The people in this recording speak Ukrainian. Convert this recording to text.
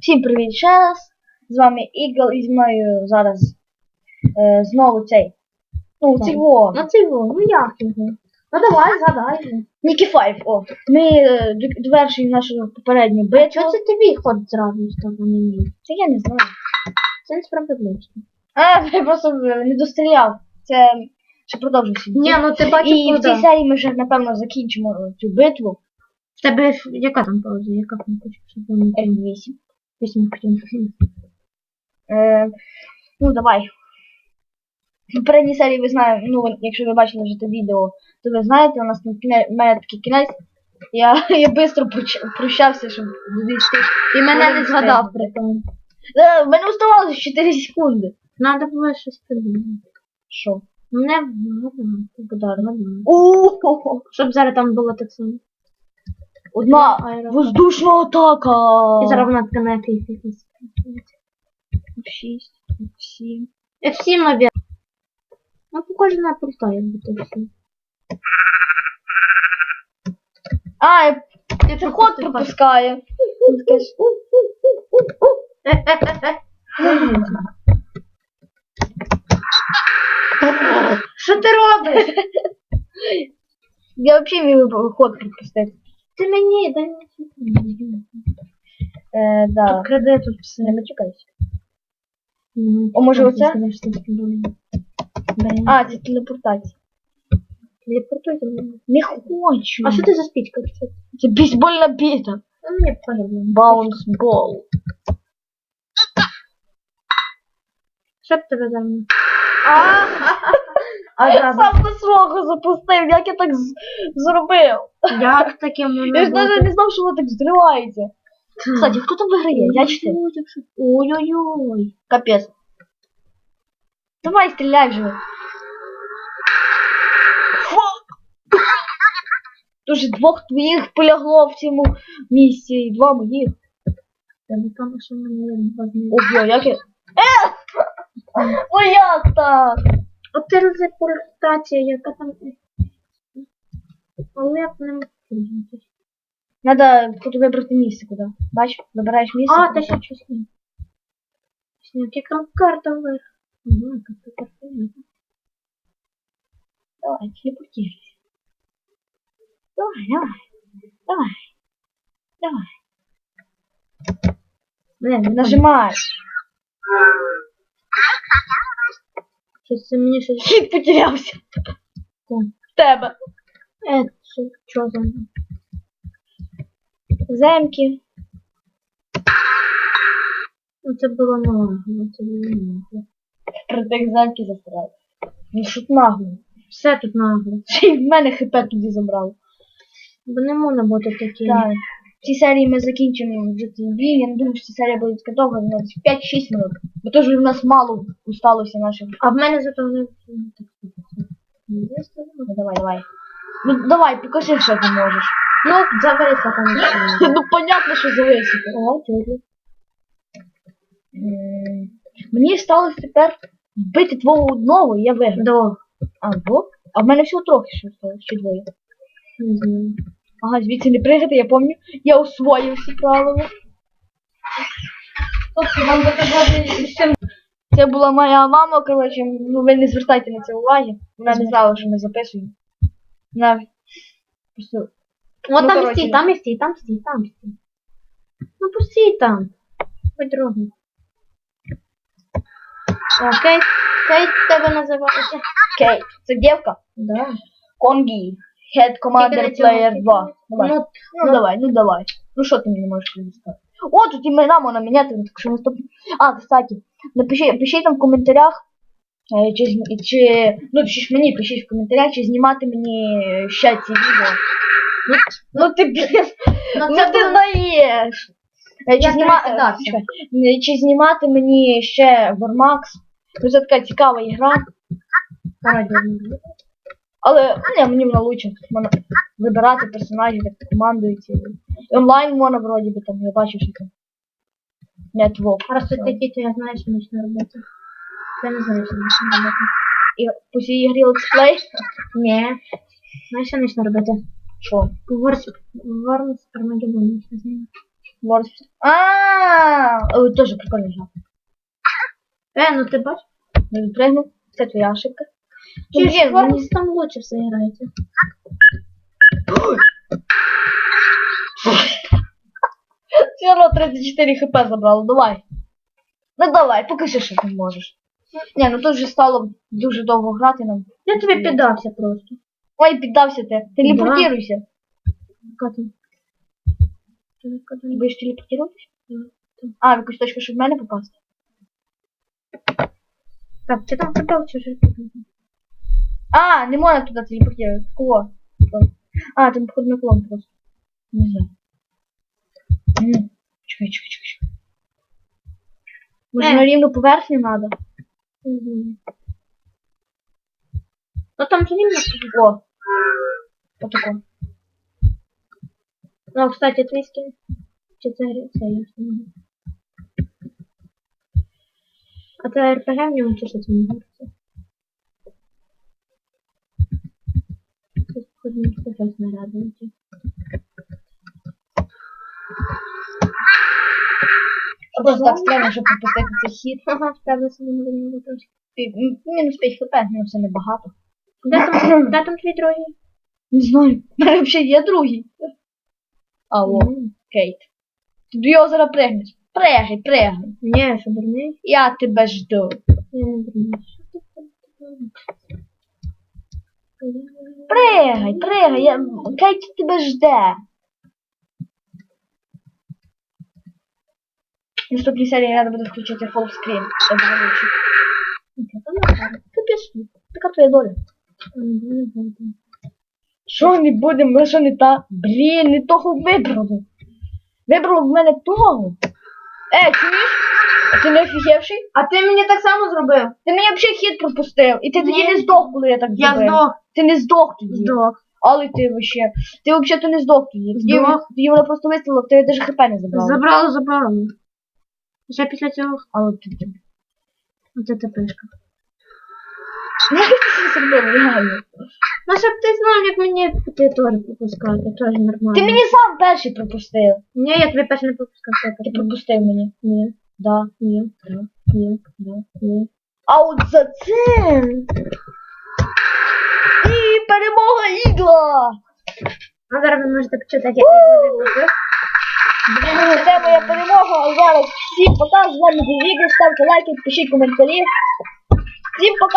Всім привіт ще раз. З вами Ігор і з мною зараз е, знову цей. Ну, цього. На цього, ну як його? Ну давай, згадай. Нікі Файв, о. Ми е, д- довершуємо нашу попередню битву. чого це тобі ход зразу з на мені? Це я не знаю. Це не несправедливо. А, я просто е, не достріляв. Це ще продовжився. Ні, ну ти бачиш, і в цій серії ми вже, напевно, закінчимо е, цю битву. В тебе ж яка там пауза, яка там хочеш, щоб я 8 8 крім. Е, ну, давай. Передній серії ну, ви знаєте, ну, якщо ви бачили вже це відео, то ви знаєте, у нас на мене такий кінець. Я я швидко прощався, щоб відійшти. І мене не згадав при тому. Е, мене оставалося 4 секунди. Надо було щось придумати. Що? Мене вгадано, подарунок. Щоб зараз там було так само. Одна Аеропорт. воздушна атака. І зараз вона така на якийсь якийсь. 6, 7. F7, навіть. Ну, похоже на пульта, як би то все. А, я, я це ход пропускаю. Таке ж, Що ти робиш? Я взагалі міг би ход пропустити. Ти мені, дай мені. Е, да. Краде тут все. Не матюкайся. О, може, Ось, оце? А, це телепортація. телепортуйте мене. Не хочу. А що ти за спічка? Це бейсбольна біта. Ну, мені погано. Баунс бол. Що б тебе за мною? А я сам до свого запустив, як я так з- зробив. Як таке мене? Я ж навіть не знав, що воно так зривається. Кстати, хто там виграє? Я чи ти? Ой-ой-ой. Капець. Давай, стріляй вже. Дуже двох твоїх полягло в цьому місці, і два моїх. Я не пам'ятаю, що мене два. Ого, як я... Ну як так? От це телепортація, яка там... Але я не можу. Надо тут вибрати місце куди. Бач, вибираєш місце. А, та ще щось ні. Сняк, яка карта вверх. Яка карта вверх. Давай, телепортируйся. Давай, давай. Давай. Давай. Блин, Нажимай. Щось це мені щось... Хід потерявся. О. В тебе. Е, що, що за... Земки. Ну, це було налагодно, це було налагодно. Про замки застряли. Ну що тут нагло. Все тут нагло. Ще й в мене хп тоді забрало. Бо не можна бути таким. Так. Цій серії ми закінчимо вже цей бій. Я не думаю, що ця серія буде така довга, 5-6 минут. Бо теж в нас мало усталося наших. А в мене зато не... Ну давай, давай. Ну давай, покажи, що ти можеш. Ну, забери стакан. Ну понятно, що зависити. О. М, Мені сталося тепер вбити твого одного, і я виграв. Або? А в мене всього трохи ще ще двоє. Не знаю. Ага, звідси не пригати, я пам'ятаю. Я усвоїв всі правила. Тобто нам буде Це була моя мама, коротше, ну ви не звертайте на це уваги. Вона не знала, що ми записуємо. Вона просто. От Ну, там і коротше. стій, там і стій, там стій, там стій. Ну постій там. Хоч дорогу. Окей, Кейт тебе називається. Кейт, це дівка. Да. Конгі. Head Commander Player 2. на- Давай. Ну, Ну, ну. давай, ну давай. Ну що ти мені можеш сказати? О, тут імена можна міняти, так що наступно. А, кстати, напишіть, пишіть там в коментарях, е, чи, чи, ну пишіть мені, пишіть в коментарях, чи знімати мені ще ці відео. Ну, ну ти, блін, Ну, ну це ти було- знаєш. Е, Чи, Я зніма... перекидався. чекай, чи знімати мені ще Warmax? Ну, це така цікава ігра. Але ну, ні, мені вона лучше. Тут можна вибирати персонажів, як командується. І онлайн можна вроді би там, я бачив, що там. Раз ти такий, то я знаю, що можна робити. Я не знаю, що можна робити. І по цій ігрі летсплей. Ні. Знаєш, що можна робити? Що? Ворс... Ворс Армагеддон можна знімати. Wars. А, О, Тоже прикольно грати. Е, ну ти бачиш? Не відпригнув. Це твоя ошибка. Ну, ж мені- Формус там лучше все. Все одно 34 хп забрало, давай. Ну давай, покажи, що ти можеш. Ні, ну тут вже стало дуже довго грати нам. Я тобі піддався просто. Ой, піддався ти. Телепортируйся. Яка там? Ти будеш телепортуватися? А, в якусь точку, щоб в мене попасти. Так, ти там подав чи ж? А, не можна туди телепортувати. Кого? А, там походу на клон просто. Не знаю. Чекай, чекай, чекай. чекай. Може Е. на рівну поверхню? Угу. Ну там же рівно. О. Отако. Ну, кстати, твій скін. Чи це? Це я. А це РПГ в ньому чи що це не Це походу не таке. Просто так странно, щоб пропустити цей хід. Ага, в тебе це не видно трошки. Мінус 5 хп, ну це небагато. Де там, де там твій другий? Не знаю. Мене взагалі є другий. А, о, Кейт. Ти до його зараз пригнеш. Пригай, пригай. Ні, що дурний? Я тебе жду. Я не дурний. Пригай, пригай. Я... Кейт тебе жде. Наступній серії треба буде включити фоллскрін. Я завалюючи. Капець, така твоя доля. Що не будемо, ми що не та? Блін, не того вибрали. Вибрало в мене того. Е, чуєш? Ти не офігевший? А ти мені так само зробив? Ти мені взагалі хід пропустив. І ти тоді Ні. не здох, коли я так Я зробив. здох. Ти не здох тоді. Здох. Але ти вообще. Ти взагалі то не здох тоді. Тоді, Здох. тоді вона просто вистрілила, в тебе навіть хп не забрала. Забрало, забрало. Вже після цього. Але ти. Оце та пишка. Як ти зробив, реально? Ну, щоб ти знав, як мені ти теж пропускати, теж нормально. Ти мені сам перший пропустив. Ні, я тобі перше не пропускав. я Ти перший. пропустив мені. Ні, Да. ні, Да. ні, Да. ні. А от за це. І перемога ігла! А зараз ви можете почути, як я вивели. Блін, це моя перемога, а зараз всім пока, з вами був Ігор, ставте лайки, пишіть коментарі. Всім пока!